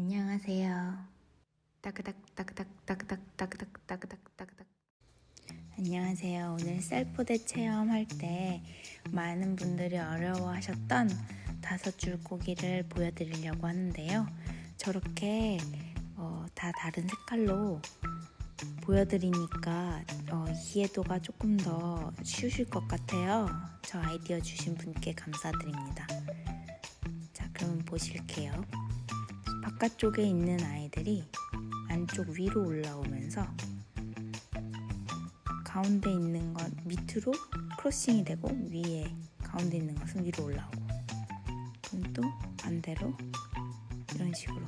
안녕하세요. 따그닥 따그닥 따그닥 따그닥 따그닥 따그닥. 안녕하세요. 오늘 셀프대 체험할 때 많은 분들이 어려워하셨던 다섯 줄 고기를 보여드리려고 하는데요. 저렇게 어, 다 다른 색깔로 보여드리니까 어, 이해도가 조금 더 쉬우실 것 같아요. 저 아이디어 주신 분께 감사드립니다. 자, 그럼 보실게요. 바깥쪽에 있는 아이들이 안쪽 위로 올라오면서 가운데 있는 것 밑으로 크로싱이 되고 위에 가운데 있는 것은 위로 올라오고 그럼 또 반대로 이런 식으로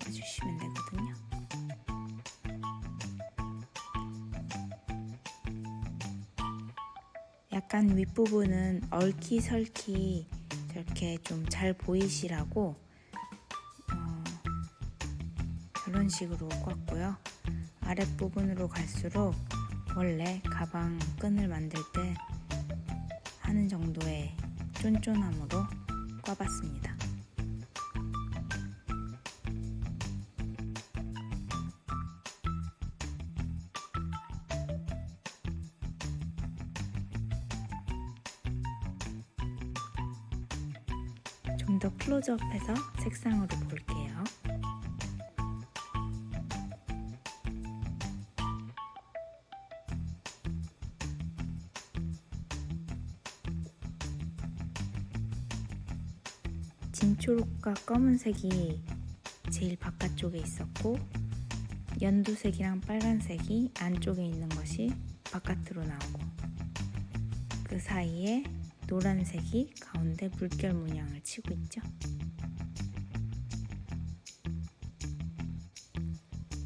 꽂아주시면 되거든요. 약간 윗부분은 얼키설키 저렇게 좀 잘 보이시라고 이런 식으로 꽂고요. 아랫부분으로 갈수록 원래 가방 끈을 만들 때 하는 정도의 쫀쫀함으로 꽈봤습니다. 좀 더 클로즈업해서 색상으로 볼게요. 진초록과 검은색이 제일 바깥쪽에 있었고 연두색이랑 빨간색이 안쪽에 있는 것이 바깥으로 나오고 그 사이에 노란색이 가운데 물결 문양을 치고 있죠.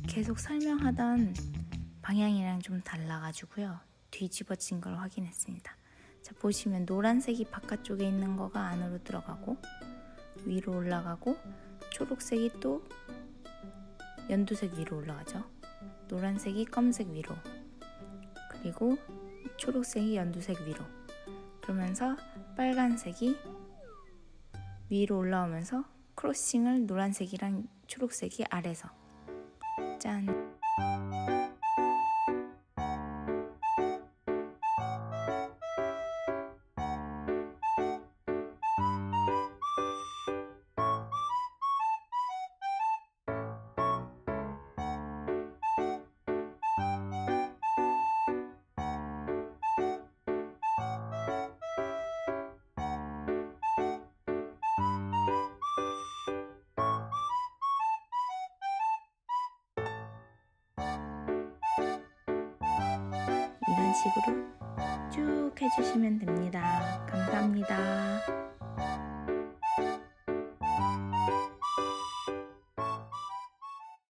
계속 설명하던 방향이랑 좀 달라가지고요. 뒤집어진 걸 확인했습니다. 자, 보시면 노란색이 바깥쪽에 있는 거가 안으로 들어가고 위로 올라가고 초록색이 또 연두색 위로 올라가죠. 노란색이 검색 위로. 그리고 초록색이 연두색 위로. 그러면서 빨간색이 위로 올라오면서 크로싱을 노란색이랑 초록색이 아래서. 짠 식으로 쭉 해주시면 됩니다. 감사합니다.